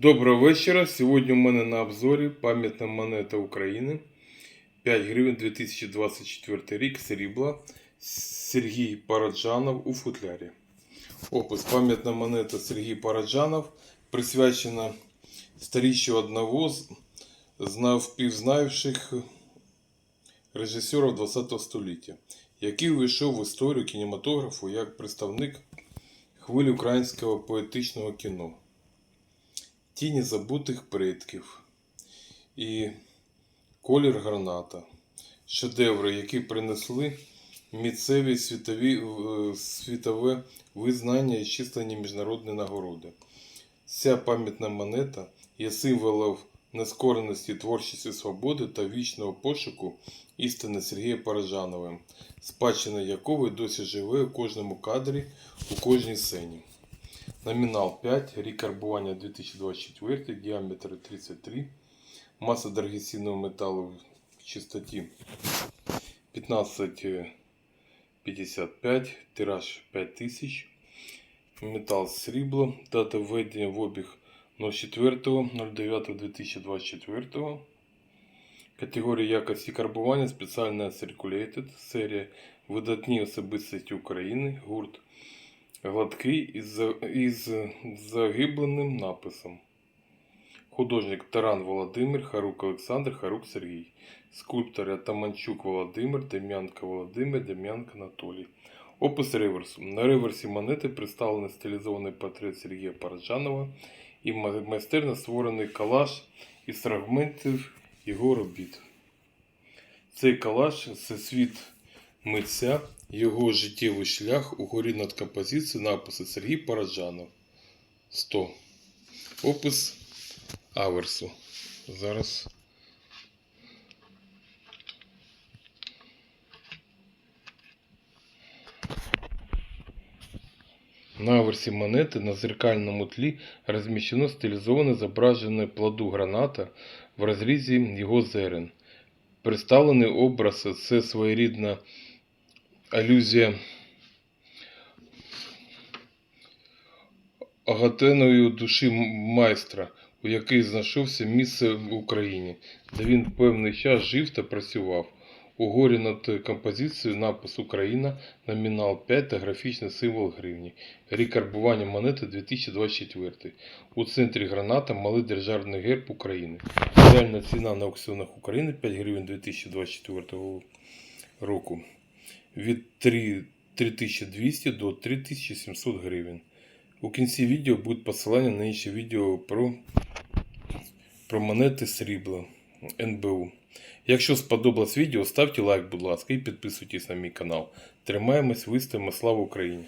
Доброго вечора. Сьогодні у мене на обзорі пам'ятна монета України 5 гривень 2024 рік срібла Сергій Параджанов у футлярі. Опис пам'ятна монета Сергій Параджанов присвячена сторіччю одного з навпівзнавших режисерів ХХ століття, який увійшов в історію кінематографу як представник хвилі українського поетичного кіно. Тіні забутих предків і колір граната. Шедеври, які принесли місцеві світові, е, світове визнання і численні міжнародні нагороди. Ця пам'ятна монета є символом нескореності творчості свободи та вічного пошуку істини Сергія Паражановим, спадщина якого досі живе у кожному кадрі, у кожній сцені. Номінал 5, рік карбування 2024, діаметр 33, маса дорогоцінного металу в чистоті 1555, тираж 5000, метал срібло, дата введення в обіг 04.09.2024, категорія якості карбування спеціальна Circulated, серія видатні особистості України, гурт гладкий із, із загибленим написом. Художник Таран Володимир, Харук Олександр, Харук Сергій. Скульптор Атаманчук Володимир, Дем'янка Володимир, Дем'янка Анатолій. Опис реверсу. На реверсі монети представлений стилізований портрет Сергія Параджанова і майстерно створений колаж із фрагментів його робіт. Цей колаж це світ митця, його життєвий шлях угорі над композицією написи Сергій Параджанов. 100. Опис аверсу. Зараз. На аверсі монети на зеркальному тлі розміщено стилізоване зображене плоду граната в розрізі його зерен. Представлений образ це своєрідна алюзія агатеної душі майстра, у який знайшовся місце в Україні, де він певний час жив та працював. У горі над композицією напис Україна, номінал 5 та графічний символ гривні. Рік карбування монети 2024. У центрі граната малий державний герб України. Реальна ціна на аукціонах України 5 гривень 2024 року від 3 3200 до 3700 гривень. У кінці відео буде посилання на інше відео про, про монети срібла НБУ. Якщо сподобалось відео, ставте лайк, будь ласка, і підписуйтесь на мій канал. Тримаємось, вистоїмо, слава Україні!